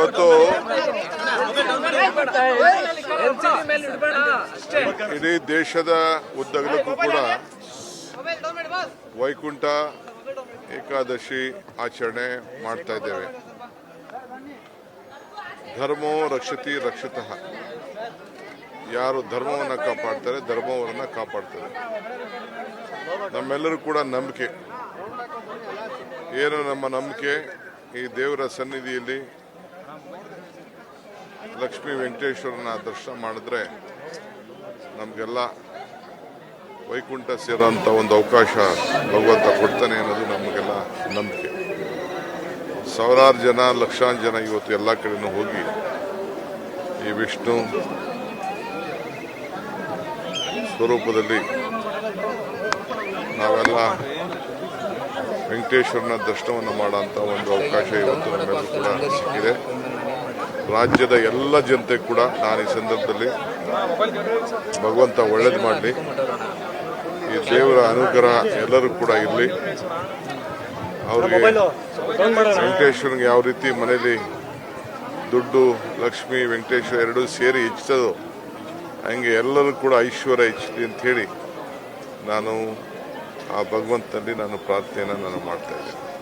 ಇವತ್ತು ಇಡೀ ದೇಶದ ಉದ್ದಗಲಕ್ಕೂ ಕೂಡ ವೈಕುಂಠ ಏಕಾದಶಿ ಆಚರಣೆ ಮಾಡ್ತಾ ಇದ್ದೇವೆ. ಧರ್ಮೋ ರಕ್ಷತಿ ರಕ್ಷತಃ. ಯಾರು ಧರ್ಮವನ್ನು ಕಾಪಾಡ್ತಾರೆ ಧರ್ಮವನ್ನು ಕಾಪಾಡ್ತಾರೆ. ನಮ್ಮೆಲ್ಲರೂ ಕೂಡ ನಂಬಿಕೆ. ಏನು ನಮ್ಮ ನಂಬಿಕೆ ಈ ದೇವರ ಸನ್ನಿಧಿಯಲ್ಲಿ ಲಕ್ಷ್ಮೀ ವೆಂಕಟೇಶ್ವರನ ದರ್ಶನ ಮಾಡಿದ್ರೆ ನಮಗೆಲ್ಲ ವೈಕುಂಠ ಸೇರೋಂಥ ಒಂದು ಅವಕಾಶ ಭಗವಂತ ಕೊಡ್ತಾನೆ ಅನ್ನೋದು ನಮಗೆಲ್ಲ ನಂಬಿಕೆ. ಸಾವಿರಾರು ಜನ, ಲಕ್ಷಾಂತರ ಜನ ಇವತ್ತು ಎಲ್ಲ ಕಡೆನೂ ಹೋಗಿ ಈ ವಿಷ್ಣು ಸ್ವರೂಪದಲ್ಲಿ ನಾವೆಲ್ಲ ವೆಂಕಟೇಶ್ವರನ ದರ್ಶನವನ್ನು ಮಾಡೋಂಥ ಒಂದು ಅವಕಾಶ ಇವತ್ತು ನಮ್ಮೆಲ್ಲರೂ ಕೂಡ ಸಿಕ್ಕಿದೆ. ರಾಜ್ಯದ ಎಲ್ಲ ಜನತೆ ಕೂಡ ನಾನು ಈ ಸಂದರ್ಭದಲ್ಲಿ ಭಗವಂತ ಒಳ್ಳೇದು ಮಾಡಲಿ. ಈ ದೇವರ ಅನುಗ್ರಹ ಎಲ್ಲರೂ ಕೂಡ ಇರಲಿ. ಅವ್ರಿಗೆ ವೆಂಕಟೇಶ್ವರನಿಗೆ ಯಾವ ರೀತಿ ಮನೇಲಿ ದುಡ್ಡು, ಲಕ್ಷ್ಮಿ, ವೆಂಕಟೇಶ್ವರ ಎರಡೂ ಸೇರಿ ಹೆಚ್ಚಿಸೋದು ಹಂಗೆ ಎಲ್ಲರೂ ಕೂಡ ಐಶ್ವರ್ಯ ಹೆಚ್ಚಲಿ ಅಂತ ಹೇಳಿ ನಾನು ಆ ಭಗವಂತನಲ್ಲಿ ನಾನು ಪ್ರಾರ್ಥನೆಯನ್ನು ನಾನು ಮಾಡ್ತಾ ಇದ್ದೇನೆ.